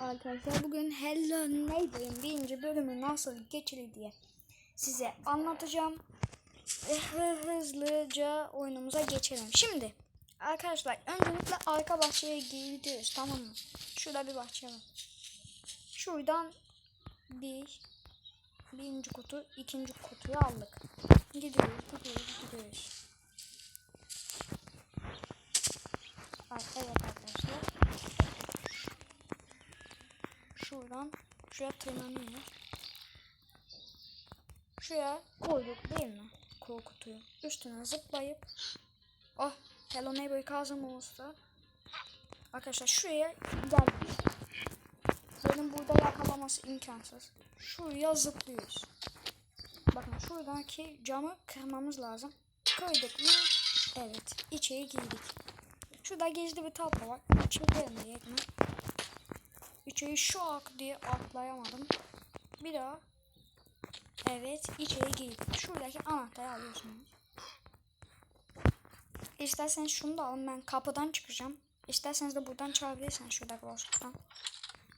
Arkadaşlar bugün Hello Neighbor'ın birinci bölümü nasıl geçilir diye size anlatacağım. Hızlıca oyunumuza geçelim. Şimdi arkadaşlar öncelikle arka bahçeye gidiyoruz tamam mı? Şurada bir bahçe var. Şuradan bir birinci kutu ikinci kutuyu aldık. Gidiyoruz gidiyoruz gidiyoruz. Ay, Evet arkadaşlar. Şuradan şuraya tırmanıyor. Şuraya koyduk değil mi? Kol kutuyu. Üstüne zıplayıp oh Hello Neighbor kazım olsa Arkadaşlar şuraya geldik. Benim burada yakalaması imkansız. Şuraya zıplıyoruz. Bakın şuradaki camı kırmamız lazım. Kırdık mı? Evet. içeri girdik. Şurada gizli bir tablo var. Çekelim diye? İçeri şok diye atlayamadım. Bir daha. Evet içeri girdik. Şuradaki anahtarı alıyorsunuz. İsterseniz şunu da alın. Ben kapıdan çıkacağım. İsterseniz de buradan çıkabilirsiniz şuradaki boşluktan.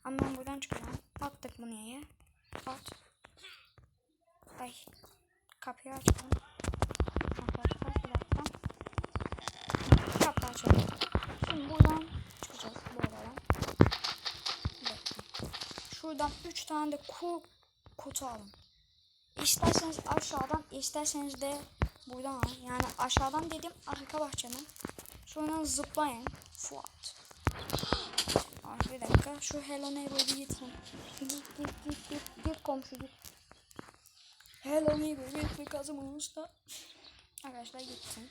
Ama ben buradan çıkacağım. Attık bunu yere. At. Ay. Kapıyı açalım. Arkadaşlar bir dakika. Kapı açalım. Şimdi buradan çıkacağız. Buradan. Bir dakika. Şuradan 3 tane de ku kutu alın. İsterseniz aşağıdan, isterseniz de buradan alın. Yani aşağıdan dedim arka bahçeden. Sonra zıplayın. Fuat. Ay bir dakika. Şu Hello Neighbor'ı gitsin. Git git git git git komşu git. Hello Neighbor git bir kazım usta. Arkadaşlar gitsin.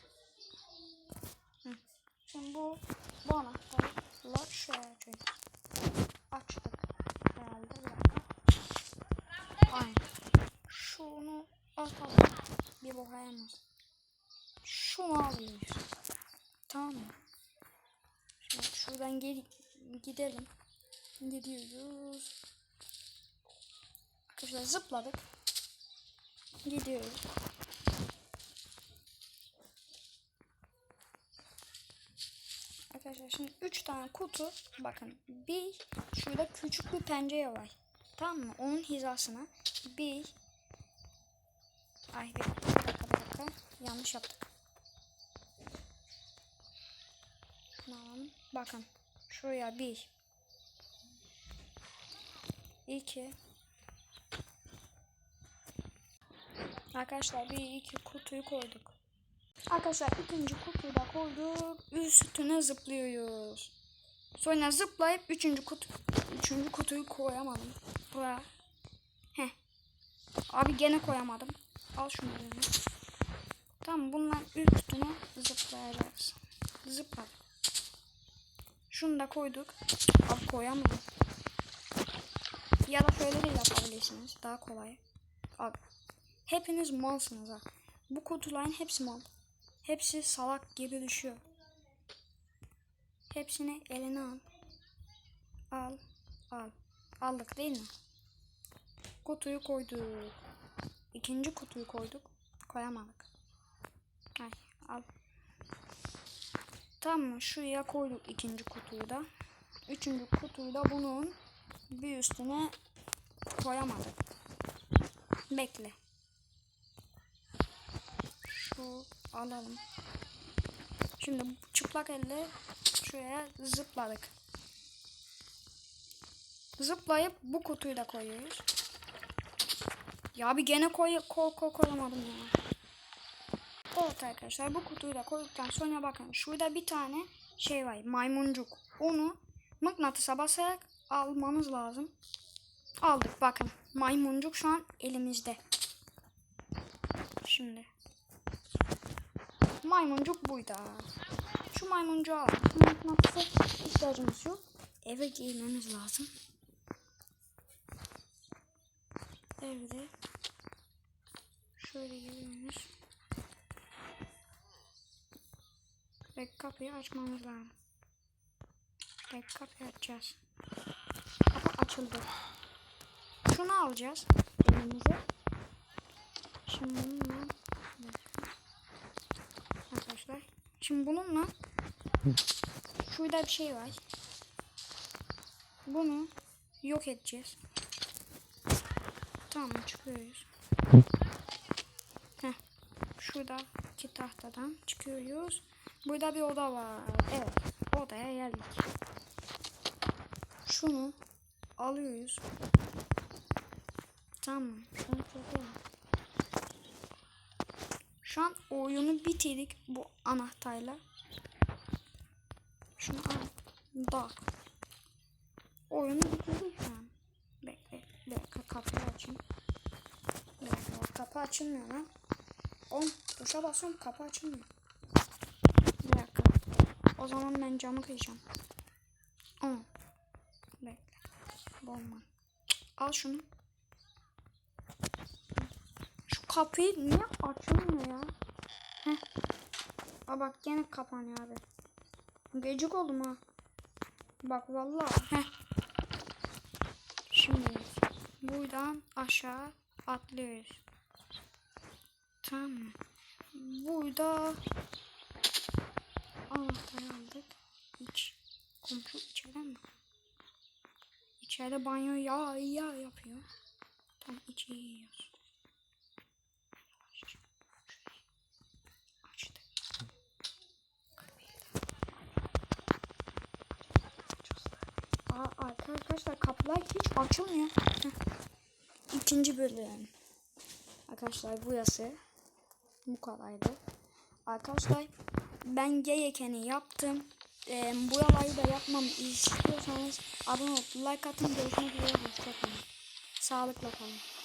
Şimdi bu bu anahtarla şöyle açıyoruz. Bir dakika. Aynen. Şunu atalım. Bir boka yaramaz. Şunu alıyoruz. Tamam mı? Şimdi şuradan gel gidelim. Gidiyoruz. Arkadaşlar zıpladık. Gidiyoruz. Arkadaşlar şimdi 3 tane kutu bakın bir şurada küçük bir pencere var. Tamam mı? Onun hizasına bir Ay bir dakika bir dakika, yanlış yaptık. Tamam. Bakın şuraya bir iki Arkadaşlar bir iki kutuyu koyduk. Arkadaşlar ikinci kutuyu da koyduk. Üstüne zıplıyoruz. Sonra zıplayıp üçüncü kutu üçüncü kutuyu koyamadım. Buraya. Heh. Abi gene koyamadım. Al şunu elime. Tamam bundan üstüne zıplayacağız. Zıpla. Şunu da koyduk. Abi koyamadım. Ya da şöyle de yapabilirsiniz. Daha kolay. Abi. Hepiniz malsınız ha. Bu kutuların hepsi mal. Hepsi salak gibi düşüyor. Hepsini eline al. Al. Al. Aldık değil mi? Kutuyu koyduk. İkinci kutuyu koyduk. Koyamadık. Ay, al. Tamam? Şuraya koyduk ikinci kutuyu da. Üçüncü kutuyu da bunun bir üstüne koyamadık. Bekle. Şu alalım. Şimdi çıplak elle şuraya zıpladık. Zıplayıp bu kutuyu da koyuyoruz. Ya bir gene koy, koy, koy koyamadım ya. Evet arkadaşlar bu kutuyu da koyduktan sonra bakın şurada bir tane şey var maymuncuk. Onu mıknatısa basarak almanız lazım. Aldık bakın maymuncuk şu an elimizde. Şimdi maymuncuk buydu. Şu maymuncuğu al. Mıknatısa ihtiyacımız yok. Eve girmemiz lazım. Evde şöyle giriyoruz. Ve kapıyı açmamız lazım. Ve kapıyı açacağız. Kapı açıldı. Şunu alacağız elimize. Şimdi bununla bir dakika. arkadaşlar. Şimdi bununla şurada bir şey var. Bunu yok edeceğiz. Tamam çıkıyoruz. Heh. Şuradaki tahtadan çıkıyoruz. Burada bir oda var. Evet. Odaya geldik. Şunu alıyoruz. Tamam. Çekelim. An oyunu bitirdik bu anahtarla. Şunu al. Da. Oyunu bitirdik şu an. Bekle. Bir dakika kapıyı açayım. Bir dakika kapı açılmıyor lan. Oğlum tuşa basıyorum kapı açılmıyor. Bir. O zaman ben camı kıyacağım. Aa. Bekle. Olmaz. Al şunu. Şu kapıyı niye açılmıyor ya? Heh. Aa bak gene kapanıyor abi. Gecik oldum ha. Bak vallahi. Heh. Şimdi buradan aşağı atlıyoruz. Tamam mı? Burada anahtarı aldık. İç. Komşu içeride mi? İçeride banyo ya ya yapıyor. Tam içi yiyoruz. Açtık. Aa, arka arkadaşlar kapılar hiç açılmıyor. İkinci bölüm. Arkadaşlar burası bu kadardı. Arkadaşlar ben gerekeni yaptım. Ee, buraları da yapmamı istiyorsanız abone olup like atın. Görüşmek üzere. Hoşçakalın. Sağlıkla kalın.